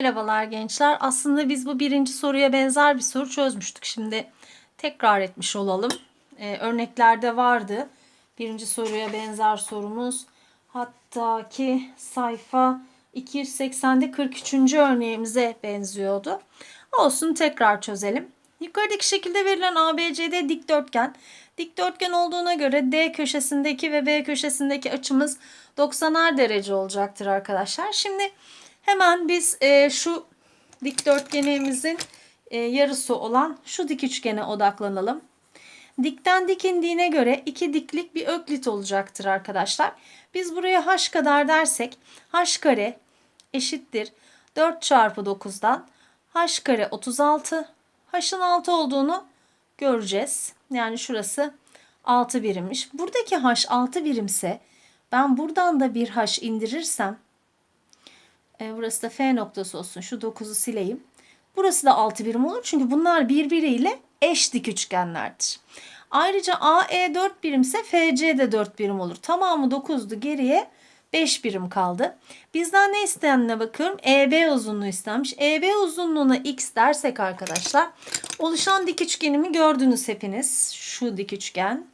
Merhabalar gençler. Aslında biz bu birinci soruya benzer bir soru çözmüştük. Şimdi tekrar etmiş olalım. Ee, örneklerde vardı. Birinci soruya benzer sorumuz. Hatta ki sayfa 280'de 43. örneğimize benziyordu. Olsun tekrar çözelim. Yukarıdaki şekilde verilen ABCD dikdörtgen. Dikdörtgen olduğuna göre D köşesindeki ve B köşesindeki açımız 90'ar derece olacaktır arkadaşlar. Şimdi hemen biz e, şu dikdörtgenimizin e, yarısı olan şu dik üçgene odaklanalım. Dikten dik indiğine göre iki diklik bir öklit olacaktır arkadaşlar. Biz buraya h kadar dersek h kare eşittir 4 çarpı 9'dan h kare 36 h'ın 6 olduğunu göreceğiz. Yani şurası 6 birimmiş. Buradaki h 6 birimse ben buradan da bir h indirirsem e, burası da f noktası olsun. Şu 9'u sileyim. Burası da 6 birim olur. Çünkü bunlar birbiriyle eş dik üçgenlerdir. Ayrıca AE 4 birimse FC de 4 birim olur. Tamamı 9'du. Geriye 5 birim kaldı. Bizden ne istenene bakıyorum. EB uzunluğu istenmiş. EB uzunluğuna x dersek arkadaşlar oluşan dik üçgenimi gördünüz hepiniz. Şu dik üçgen.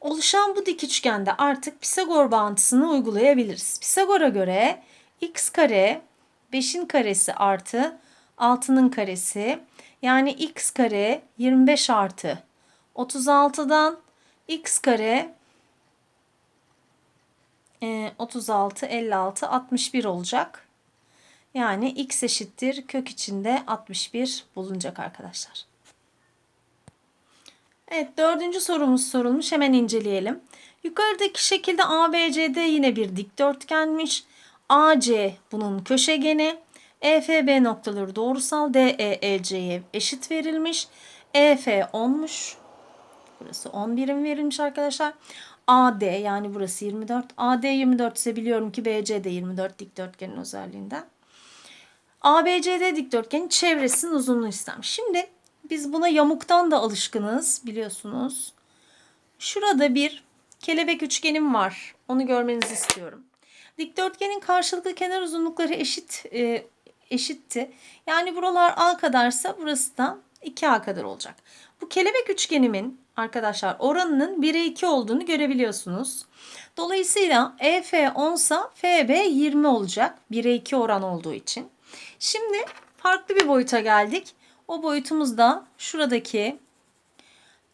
Oluşan bu dik üçgende artık Pisagor bağıntısını uygulayabiliriz. Pisagor'a göre x kare 5'in karesi artı 6'nın karesi yani x kare 25 artı 36'dan x kare e, 36, 56, 61 olacak. Yani x eşittir kök içinde 61 bulunacak arkadaşlar. Evet dördüncü sorumuz sorulmuş hemen inceleyelim. Yukarıdaki şekilde ABCD yine bir dikdörtgenmiş. AC bunun köşegeni. EFB noktaları doğrusal DEEC'ye eşit verilmiş. EF 10'muş. Burası 10 birim verilmiş arkadaşlar. AD yani burası 24. AD 24 ise biliyorum ki BC de 24 dikdörtgenin özelliğinden. ABCD dikdörtgenin çevresinin uzunluğu istenmiş. Şimdi biz buna yamuktan da alışkınız biliyorsunuz. Şurada bir kelebek üçgenim var. Onu görmenizi istiyorum. Dikdörtgenin karşılıklı kenar uzunlukları eşit e, eşitti. Yani buralar A kadarsa burası da 2A kadar olacak. Bu kelebek üçgenimin arkadaşlar oranının 1'e 2 olduğunu görebiliyorsunuz. Dolayısıyla EF 10 sa FB 20 olacak. 1'e 2 oran olduğu için. Şimdi farklı bir boyuta geldik. O boyutumuz da şuradaki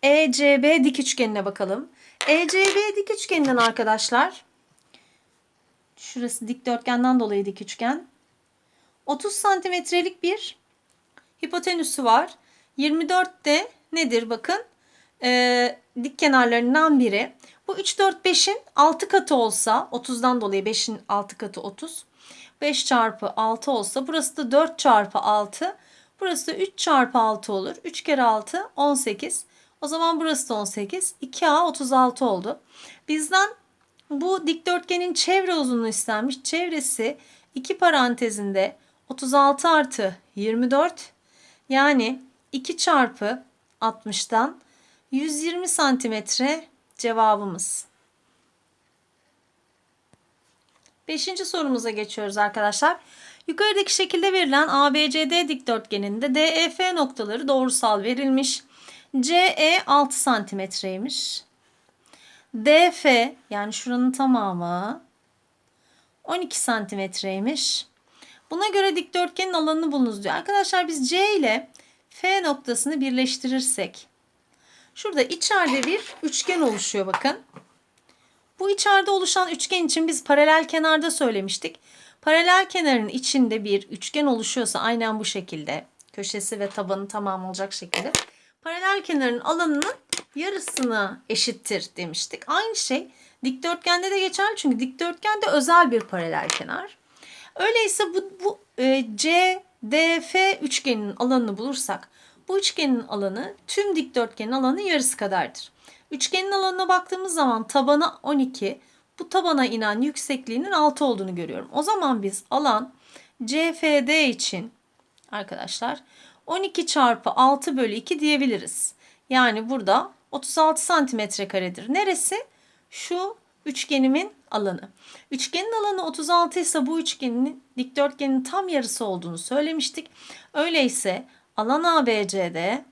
ECB dik üçgenine bakalım. ECB dik üçgeninden arkadaşlar şurası dikdörtgenden dolayı dik üçgen. 30 santimetrelik bir hipotenüsü var. 24 de nedir bakın? Ee, dik kenarlarından biri. Bu 3, 4, 5'in 6 katı olsa 30'dan dolayı 5'in 6 katı 30. 5 çarpı 6 olsa burası da 4 çarpı 6. Burası da 3 çarpı 6 olur. 3 kere 6 18. O zaman burası da 18. 2A 36 oldu. Bizden bu dikdörtgenin çevre uzunluğu istenmiş. Çevresi 2 parantezinde 36 artı 24 yani 2 çarpı 60'dan 120 santimetre cevabımız. Beşinci sorumuza geçiyoruz arkadaşlar. Yukarıdaki şekilde verilen ABCD dikdörtgeninde DEF noktaları doğrusal verilmiş. CE 6 santimetreymiş. DF yani şuranın tamamı 12 santimetreymiş. Buna göre dikdörtgenin alanını bulunuz diyor. Arkadaşlar biz C ile F noktasını birleştirirsek şurada içeride bir üçgen oluşuyor bakın. Bu içeride oluşan üçgen için biz paralel kenarda söylemiştik. Paralel kenarın içinde bir üçgen oluşuyorsa aynen bu şekilde köşesi ve tabanı tamam olacak şekilde paralel kenarın alanının yarısına eşittir demiştik. Aynı şey dikdörtgende de geçerli çünkü dikdörtgende özel bir paralel kenar. Öyleyse bu, bu e, C, D, F üçgeninin alanını bulursak bu üçgenin alanı tüm dikdörtgenin alanı yarısı kadardır. Üçgenin alanına baktığımız zaman tabanı 12, bu tabana inen yüksekliğinin 6 olduğunu görüyorum. O zaman biz alan CFD için arkadaşlar 12 çarpı 6 bölü 2 diyebiliriz. Yani burada 36 santimetre karedir. Neresi? Şu üçgenimin alanı. Üçgenin alanı 36 ise bu üçgenin dikdörtgenin tam yarısı olduğunu söylemiştik. Öyleyse alan ABC'de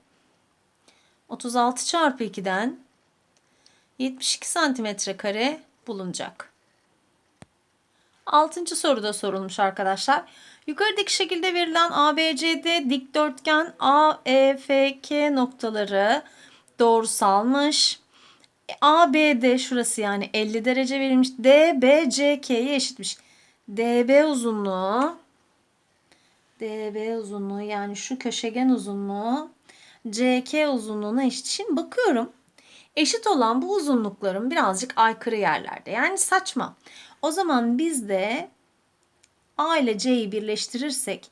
36 çarpı 2'den 72 santimetre kare bulunacak. Altıncı soruda sorulmuş arkadaşlar. Yukarıdaki şekilde verilen ABCD dikdörtgen AEFK noktaları doğrusalmış. ABD şurası yani 50 derece verilmiş. DBCK'ye eşitmiş. DB uzunluğu DB uzunluğu yani şu köşegen uzunluğu CK uzunluğuna eşit. Şimdi bakıyorum. Eşit olan bu uzunlukların birazcık aykırı yerlerde. Yani saçma. O zaman biz de A ile C'yi birleştirirsek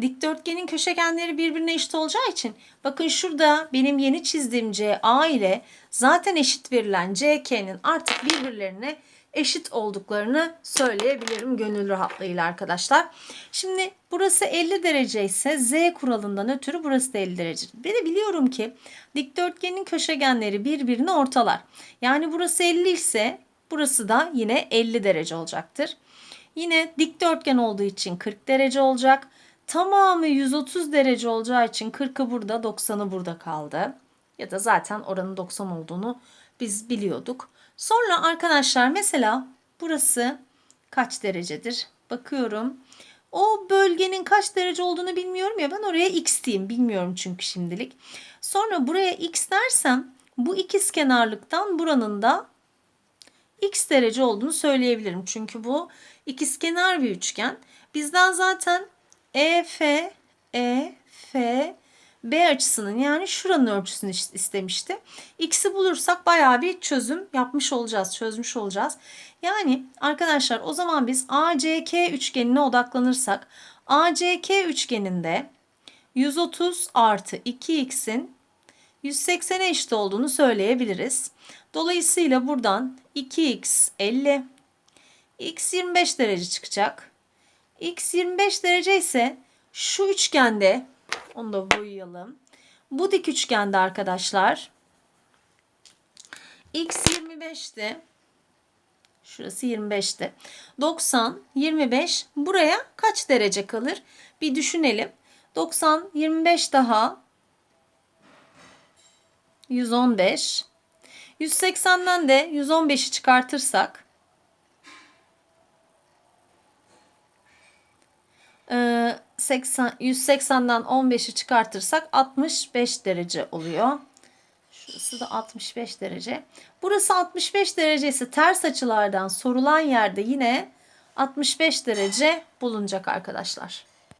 dikdörtgenin köşegenleri birbirine eşit olacağı için bakın şurada benim yeni çizdiğim CA ile zaten eşit verilen CK'nin artık birbirlerine eşit olduklarını söyleyebilirim gönül rahatlığıyla arkadaşlar. Şimdi burası 50 derece ise Z kuralından ötürü burası da 50 derece. Ben de biliyorum ki dikdörtgenin köşegenleri birbirini ortalar. Yani burası 50 ise burası da yine 50 derece olacaktır. Yine dikdörtgen olduğu için 40 derece olacak. Tamamı 130 derece olacağı için 40'ı burada 90'ı burada kaldı. Ya da zaten oranın 90 olduğunu biz biliyorduk. Sonra arkadaşlar mesela burası kaç derecedir? Bakıyorum. O bölgenin kaç derece olduğunu bilmiyorum ya ben oraya x diyeyim. Bilmiyorum çünkü şimdilik. Sonra buraya x dersem bu ikiz kenarlıktan buranın da x derece olduğunu söyleyebilirim. Çünkü bu ikizkenar bir üçgen. Bizden zaten EF, EF, B açısının yani şuranın ölçüsünü istemişti. X'i bulursak bayağı bir çözüm yapmış olacağız, çözmüş olacağız. Yani arkadaşlar o zaman biz ACK üçgenine odaklanırsak ACK üçgeninde 130 artı 2x'in 180'e eşit olduğunu söyleyebiliriz. Dolayısıyla buradan 2x 50, x 25 derece çıkacak. x 25 derece ise şu üçgende onu da boyayalım. Bu dik üçgende arkadaşlar x 25'ti. Şurası 25'ti. 90, 25 buraya kaç derece kalır? Bir düşünelim. 90, 25 daha 115. 180'den de 115'i çıkartırsak 80, 180'den 15'i çıkartırsak 65 derece oluyor. Şurası da 65 derece. Burası 65 derece ise ters açılardan sorulan yerde yine 65 derece bulunacak arkadaşlar.